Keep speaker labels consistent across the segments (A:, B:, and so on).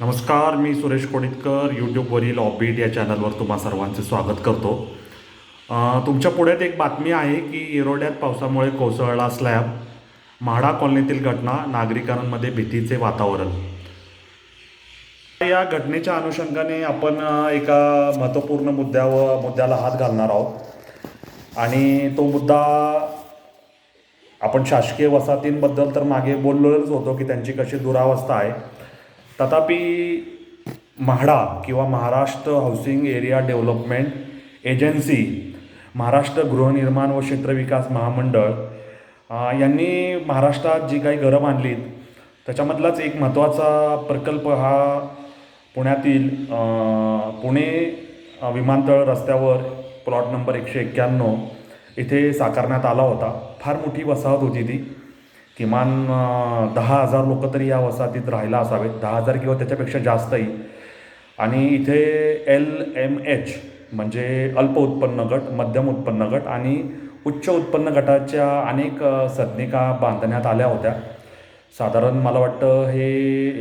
A: नमस्कार मी सुरेश कोणितकर यूट्यूबवरील ऑबिट या चॅनलवर तुम्हा सर्वांचे स्वागत करतो. तुमच्या पुढ्यात एक बातमी आहे की येरोड्यात पावसामुळे कोसळला स्लॅब म्हाडा कॉलनीतील घटना नागरिकांमध्ये भीतीचे वातावरण. या घटनेच्या अनुषंगाने आपण एका महत्त्वपूर्ण मुद्द्यावर मुद्द्याला हात घालणार आहोत. आणि तो मुद्दा आपण शासकीय वसाहतींबद्दल तर मागे बोललोच होतो की त्यांची कशी दुरावस्था आहे. तथापि म्हाडा किंवा Maharashtra housing area development agency Maharashtra गृहनिर्माण व क्षेत्रविकास महामंडळ यांनी महाराष्ट्रात जी काही घरं बांधलीत त्याच्यामधलाच एक महत्त्वाचा प्रकल्प हा पुण्यातील पुणे विमानतळ रस्त्यावर प्लॉट नंबर एकशे एक्क्याण्णव इथे साकारण्यात आला होता. फार मोठी वसाहत होती ती. किमान दहा हजार लोक तरी या वसाहतीत राहायला असावेत. दहा हजार किंवा त्याच्यापेक्षा जास्तही. आणि इथे एल एम एच म्हणजे अल्प उत्पन्न गट मध्यम उत्पन्न गट आणि उच्च उत्पन्न गटाच्या अनेक संज्ञिका सदनिका बांधण्यात आल्या होत्या. साधारण मला वाटतं हे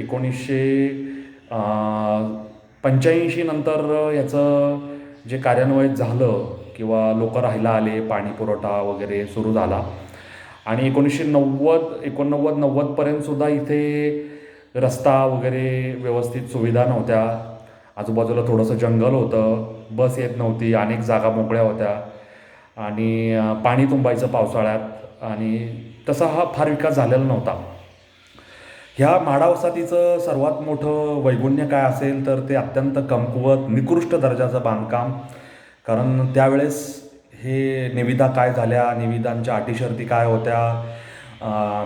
A: एकोणीसशे पंच्याऐंशी नंतर याचं जे कार्यान्वयन झालं किंवा लोक राहायला आले पाणी पुरवठा वगैरे सुरू झाला आणि एकोणीसशे नव्वद एकोणनव्वद नव्वदपर्यंत सुद्धा इथे रस्ता वगैरे व्यवस्थित सुविधा नव्हत्या. आजूबाजूला थोडंसं जंगल होतं बस येत नव्हती अनेक जागा मोकळ्या होत्या. आणि पाणी तुंबायचं पावसाळ्यात आणि तसा हा फार विकास झालेला नव्हता. ह्या माडावसातीचं सर्वात मोठं वैगुण्य काय असेल तर ते अत्यंत कमकुवत निकृष्ट दर्जाचं बांधकाम. कारण त्यावेळेस हे निविदा काय झाल्या? निविदांच्या अटीशर्ती काय होत्या?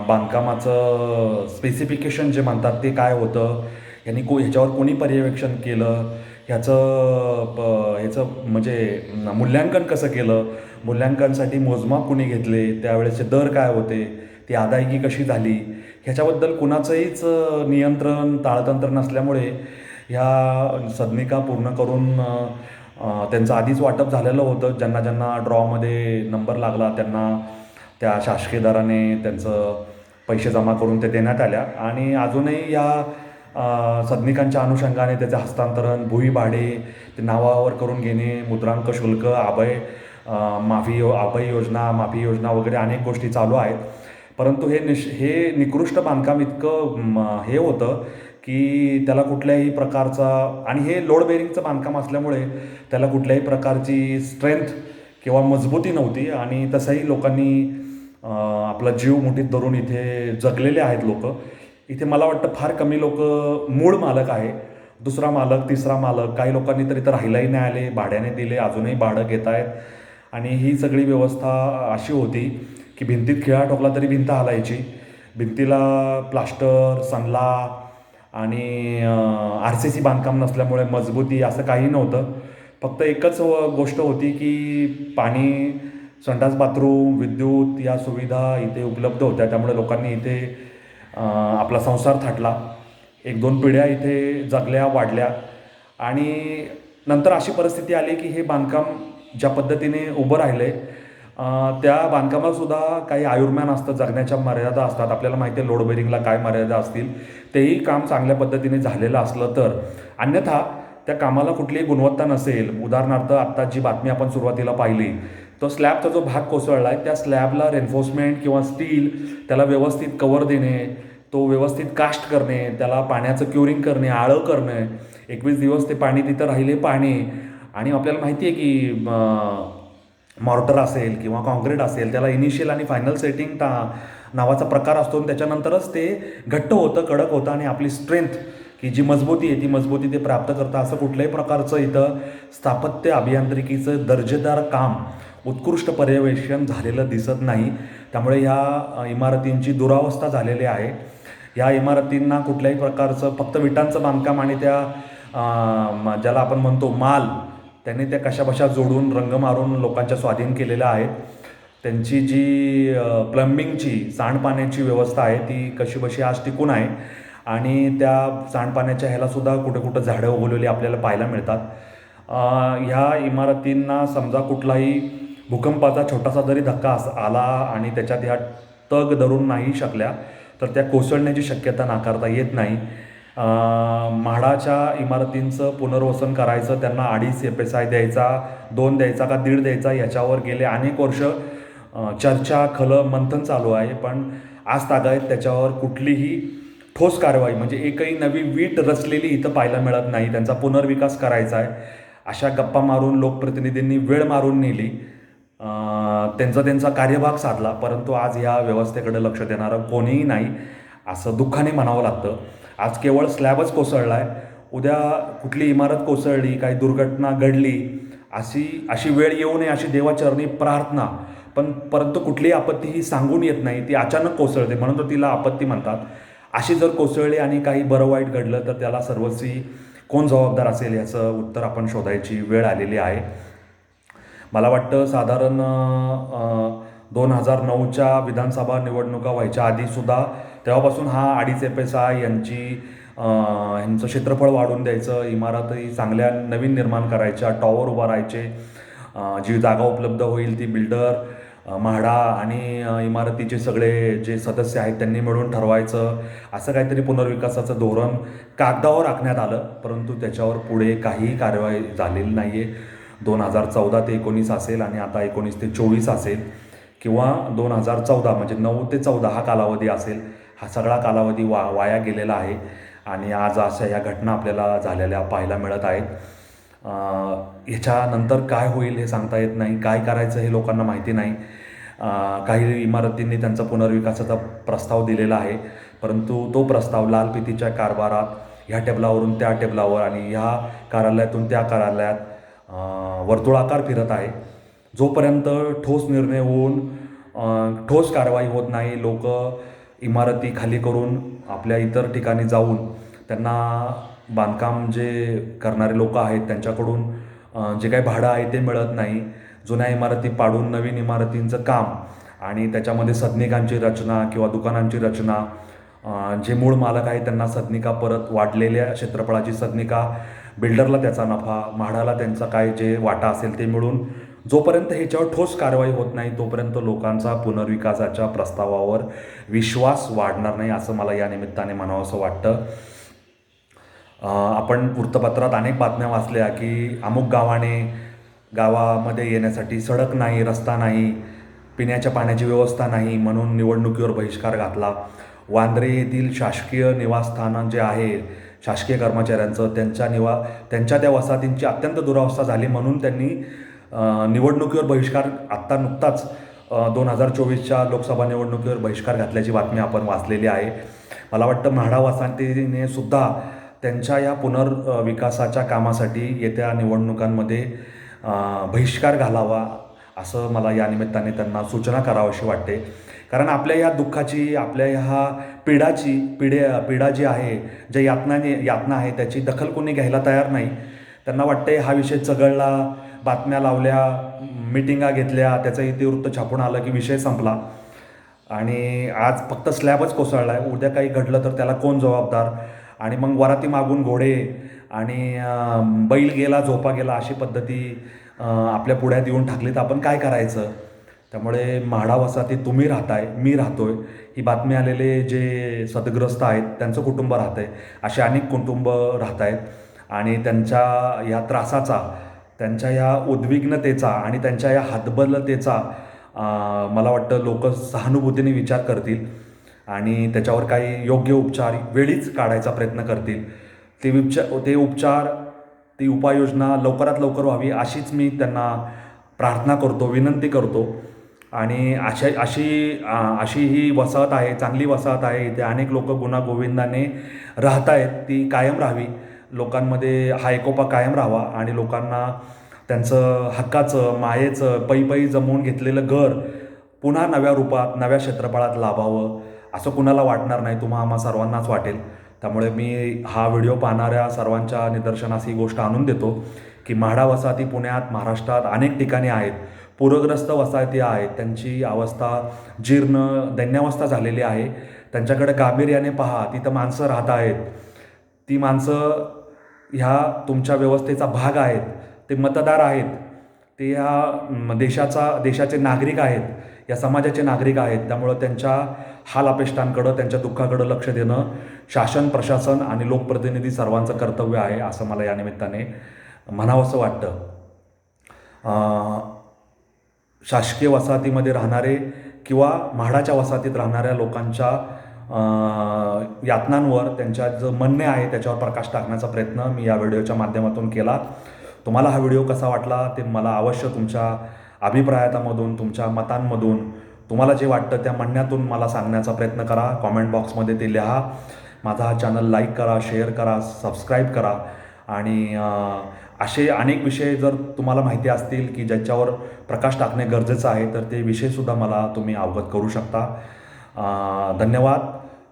A: बांधकामाचं स्पेसिफिकेशन जे म्हणतात ते काय होतं? यांनी को ह्याच्यावर कोणी पर्यवेक्षण केलं? ह्याचं प ह्याचं म्हणजे मूल्यांकन कसं केलं? मूल्यांकनासाठी मोजमाप कुणी घेतले? त्यावेळेचे दर काय होते? ती अदायगी कशी झाली? ह्याच्याबद्दल कुणाचंहीच नियंत्रण ताळतंत्र नसल्यामुळे ह्या सदनिका पूर्ण करून त्यांचं आधीच वाटप झालेलं होतं. ज्यांना ज्यांना ड्रॉमध्ये नंबर लागला त्यांना त्या शासकीय दराने त्यांचं पैसे जमा करून ते देण्यात आल्या. आणि अजूनही या सदनिकांच्या अनुषंगाने त्याचे हस्तांतरण भुई भाडे ते नावावर करून घेणे मुद्रांक शुल्क अभय माफी यो अभय योजना माफी योजना वगैरे अनेक गोष्टी चालू आहेत. परंतु हे निश हे निकृष्ट बांधकाम इतकं हे होतं की त्याला कुठल्याही प्रकारचा आणि हे लोड बेरिंगचं बांधकाम असल्यामुळे त्याला कुठल्याही प्रकारची स्ट्रेंथ किंवा मजबूती नव्हती आणि तसंही लोकांनी आपला जीव मुठीत धरून इथे जगलेले आहेत लोक. इथे मला वाटतं फार कमी लोक मूळ मालक आहे. दुसरा मालक तिसरा मालक काही लोकांनी तर इथं राहिलाही नाही आले भाड्याने दिले अजूनही भाडं घेत आहेत आणि ही सगळी व्यवस्था अशी होती की भिंतीत खिळा ठोकला तरी भिंत हालायची. भिंतीला प्लास्टर सनला आणि आर सी सी बांधकाम नसल्यामुळे मजबूती असं काही नव्हतं. फक्त एकच गोष्ट होती की पाणी संडास बाथरूम विद्युत या सुविधा इथे उपलब्ध होत्या. त्यामुळे लोकांनी इथे आपला संसार थाटला. एक दोन पिढ्या इथे जगल्या वाढल्या. आणि नंतर अशी परिस्थिती आली की हे बांधकाम ज्या पद्धतीने उभं राहिले आहे त्या बांधकामातसुद्धा काही आयुर्मान असतं जगण्याच्या मर्यादा असतात. आपल्याला माहिती आहे लोड बेरिंगला काय मर्यादा असतील? तेही काम चांगल्या पद्धतीने झालेलं असलं तर. अन्यथा त्या कामाला कुठलीही गुणवत्ता नसेल. उदाहरणार्थ आत्ता जी बातमी आपण सुरुवातीला पाहिली तो स्लॅबचा जो भाग कोसळला आहे त्या स्लॅबला रेन्फोर्समेंट किंवा स्टील त्याला व्यवस्थित कवर देणे तो व्यवस्थित कास्ट करणे त्याला पाण्याचं क्युरिंग करणे आळं करणे एकवीस दिवस ते पाणी तिथं राहिले पाणी. आणि आपल्याला माहिती आहे की मॉर्टर असेल किंवा कॉन्क्रीट असेल त्याला इनिशियल आणि फायनल सेटिंग ता नावाचा प्रकार असतो आणि त्याच्यानंतरच ते घट्ट होतं कडक होतं आणि आपली स्ट्रेंथ की जी मजबूती आहे ती मजबूती ते प्राप्त करतं. असं कुठल्याही प्रकारचं इथं स्थापत्य अभियांत्रिकीचं दर्जेदार काम उत्कृष्ट पर्यवेक्षण झालेलं दिसत नाही. त्यामुळे ह्या इमारतींची दुरावस्था झालेली आहे. या इमारतींना कुठल्याही प्रकारचं फक्त विटांचं बांधकाम आणि त्या ज्याला आपण म्हणतो माल त्यांनी त्या कशाबशा जोडून रंग मारून लोकांच्या स्वाधीन केलेल्या आहेत. त्यांची जी प्लंबिंगची सांडपाण्याची व्यवस्था आहे ती कशीबशी आज टिकून आहे. आणि त्या सांडपाण्याच्या ह्यालासुद्धा कुठे कुठं झाडं उगवलेली आपल्याला पाहायला मिळतात. ह्या इमारतींना समजा कुठलाही भूकंपाचा छोटासा जरी धक्का अस आला आणि त्याच्यात ह्या तग धरून नाही शकल्या तर त्या कोसळण्याची शक्यता नाकारता येत नाही. म्हाडाच्या इमारतींचं पुनर्वसन करायचं त्यांना अडीच एफ एस आय द्यायचा दोन द्यायचा का दीड द्यायचा याच्यावर गेले अनेक वर्ष चर्चा खलं मंथन चालू आहे. पण आज तागायत त्याच्यावर कुठलीही ठोस कारवाई म्हणजे एकही नवी वीट रचलेली इथं पाहायला मिळत नाही. त्यांचा पुनर्विकास करायचा आहे. अशा गप्पा मारून लोकप्रतिनिधींनी वेळ मारून नेली. त्यांचा त्यांचा कार्यभाग साधला परंतु आज ह्या व्यवस्थेकडे लक्ष देणारं कोणीही नाही असं दुःखाने म्हणावं लागतं. आज केवळ स्लॅबच कोसळला आहे उद्या कुठली इमारत कोसळली काही दुर्घटना घडली अशी अशी वेळ येऊ नये अशी देवाचरणी प्रार्थना. पण परंतु कुठलीही आपत्ती ही सांगून येत नाही ती अचानक कोसळते. म्हणून तर तिला आपत्ती म्हणतात. अशी जर कोसळली आणि काही बरं वाईट घडलं तर त्याला सर्वस्वी कोण जबाबदार असेल याचं उत्तर आपण शोधायची वेळ आलेली आहे. मला वाटतं साधारण दोन हजार नऊच्या विधानसभा निवडणुका व्हायच्या आधीसुद्धा तेव्हापासून हा अडीच पैसा यांची ह्यांचं यांचं क्षेत्रफळ वाढवून द्यायचं इमारतही चांगल्या नवीन निर्माण करायच्या टॉवर उभारायचे जी जागा उपलब्ध होईल ती बिल्डर म्हाडा आणि इमारतीचे सगळे जे सदस्य आहेत त्यांनी मिळून ठरवायचं असं काहीतरी पुनर्विकासाचं धोरण कागदावर आखण्यात आलं परंतु त्याच्यावर पुढे काहीही कारवाई झालेली नाही आहे दोन हजार चौदा ते एकोणीस असेल आणि आता एकोणीस ते चोवीस असेल. किंवा दोन हजार चौदा म्हणजे नऊ ते चौदा हा कालावधी असेल. हा सगळा कालावधी वा वाया गेलेला आहे. आणि आज अशा या घटना आपल्याला झालेल्या पाहायला मिळत आहेत. ह्याच्यानंतर काय होईल हे सांगता येत नाही. काय करायचं हे लोकांना माहिती नाही. काही इमारतींनी त्यांचा पुनर्विकासाचा प्रस्ताव दिलेला आहे. परंतु तो प्रस्ताव लालपितीच्या कारभारात ह्या टेबलावरून त्या टेबलावर आणि ह्या कार्यालयातून त्या कार्यालयात वर्तुळाकार फिरत आहे. जोपर्यंत ठोस निर्णय होऊन ठोस कारवाई होत नाही लोक इमारती खाली करून आपल्या इतर ठिकाणी जाऊन त्यांना बांधकाम जे करणारे लोक आहेत त्यांच्याकडून जे काही भाडं आहे ते मिळत नाही. जुन्या इमारती पाडून नवीन इमारतींचं काम आणि त्याच्यामध्ये सदनिकांची रचना किंवा दुकानांची रचना जे मूळ मालक आहे त्यांना सदनिका परत वाढलेल्या क्षेत्रफळाची सदनिका बिल्डरला त्याचा नफा म्हाडाला त्यांचा काय जे वाटा असेल ते मिळून जोपर्यंत ह्याच्यावर ठोस कारवाई होत नाही तोपर्यंत लोकांचा पुनर्विकासाच्या प्रस्तावावर विश्वास वाढणार नाही असं मला या निमित्ताने म्हणावंसं वाटतं. आपण वृत्तपत्रात अनेक बातम्या वाचल्या की अमुक गावाने गावामध्ये येण्यासाठी सडक नाही रस्ता नाही पिण्याच्या पाण्याची व्यवस्था नाही म्हणून निवडणुकीवर बहिष्कार घातला. वांद्रे येथील शासकीय निवासस्थानं जे आहे शासकीय कर्मचाऱ्यांचं त्यांच्या निवा त्यांच्या त्या वसाहतींची अत्यंत दुरावस्था झाली म्हणून त्यांनी निवडणुकीवर बहिष्कार आत्ता नुकताच दोन हजार चोवीसच्या लोकसभा निवडणुकीवर बहिष्कार घातल्याची बातमी आपण वाचलेली आहे. मला वाटतं म्हाडा वसाहतीने सुद्धा त्यांच्या या पुनर्विकासाच्या कामासाठी येत्या निवडणुकांमध्ये बहिष्कार घालावा असं मला या निमित्ताने त्यांना सूचना करावीशी वाटते. कारण आपल्या या दुःखाची आपल्या ह्या पीडाची पिढे पीडा जी आहे ज्या यातनाने यातना आहे त्याची दखल कोणी घ्यायला तयार नाही. त्यांना वाटते हा विषय चघळला बातम्या लावल्या मिटिंगा घेतल्या त्याचं इतिवृत्त छापून आलं की विषय संपला. आणि आज फक्त स्लॅबच कोसळला आहे उद्या काही घडलं तर त्याला कोण जबाबदार? आणि मग वराती मागून घोडे आणि बैल गेला झोपा गेला अशी पद्धती आपल्या पुढ्यात येऊन टाकली तर आपण काय करायचं? त्यामुळे म्हाडा वसाहतीत तुम्ही राहताय मी राहतोय. ही बातमी आलेले जे सदग्रस्त आहेत त्यांचं कुटुंब राहत आहे असे अनेक कुटुंब राहत आहेत आणि त्यांच्या या त्रासाचा त्यांच्या या उद्विग्नतेचा आणि त्यांच्या या हातबलतेचा मला वाटतं लोक सहानुभूतीने विचार करतील आणि त्याच्यावर काही योग्य उपचार वेळीच काढायचा प्रयत्न करतील. ते उपचार ते उपचार ती उपाययोजना लवकरात लवकर व्हावी अशीच मी त्यांना प्रार्थना करतो विनंती करतो. आणि अशा अशी अशी ही वसाहत आहे चांगली वसाहत आहे इथे अनेक लोक गुणागोविंदाने राहत आहेत ती कायम राहावी. लोकांमध्ये हा एकोपा कायम राहावा आणि लोकांना त्यांचं हक्काचं मायेचं पै पै जमवून घेतलेलं घर पुन्हा नव्या रूपात नव्या क्षेत्रफळात लाभावं असं कुणाला वाटणार नाही तुम्हा आम्हा सर्वांनाच वाटेल. त्यामुळे मी हा व्हिडिओ पाहणाऱ्या सर्वांच्या निदर्शनास ही गोष्ट आणून देतो की म्हाडा वसाहती पुण्यात महाराष्ट्रात अनेक ठिकाणी आहेत पूरग्रस्त वसाहती आहेत त्यांची अवस्था जीर्ण दैन्यावस्था झालेली आहे. त्यांच्याकडे गांभीर्याने पहा तिथं माणसं राहत आहेत. ती माणसं ह्या तुमच्या व्यवस्थेचा भाग आहेत ते मतदार आहेत ते ह्या देशाचा देशाचे नागरिक आहेत या समाजाचे नागरिक आहेत त्यामुळं त्यांच्या हाल अपेष्टांकडं त्यांच्या दुःखाकडं लक्ष देणं शासन प्रशासन आणि लोकप्रतिनिधी सर्वांचं कर्तव्य आहे असं मला या निमित्ताने म्हणावंसं वाटतं. शासकीय वसाहतीमध्ये राहणारे किंवा म्हाडाच्या वसाहतीत राहणाऱ्या लोकांच्या यातनांवर त्यांच्या जो म्हणणे आहे त्याच्यावर प्रकाश टाकण्याचा प्रयत्न मी या व्हिडिओच्या माध्यमातून केला. तुम्हाला हा व्हिडिओ कसा वाटला ते मला अवश्य तुमच्या अभिप्रायातामधून तुमच्या मतांमधून तुम्हाला जे वाटतं त्या म्हणण्यातून मला सांगण्याचा प्रयत्न करा. कॉमेंट बॉक्समध्ये ते लिहा. माझा हा चॅनल लाईक करा शेअर करा सबस्क्राईब करा. आणि असे अनेक विषय जर तुम्हाला माहिती असतील की ज्याच्यावर प्रकाश टाकणे गरजेचं आहे तर ते विषयसुद्धा मला तुम्ही अवगत करू शकता. धन्यवाद.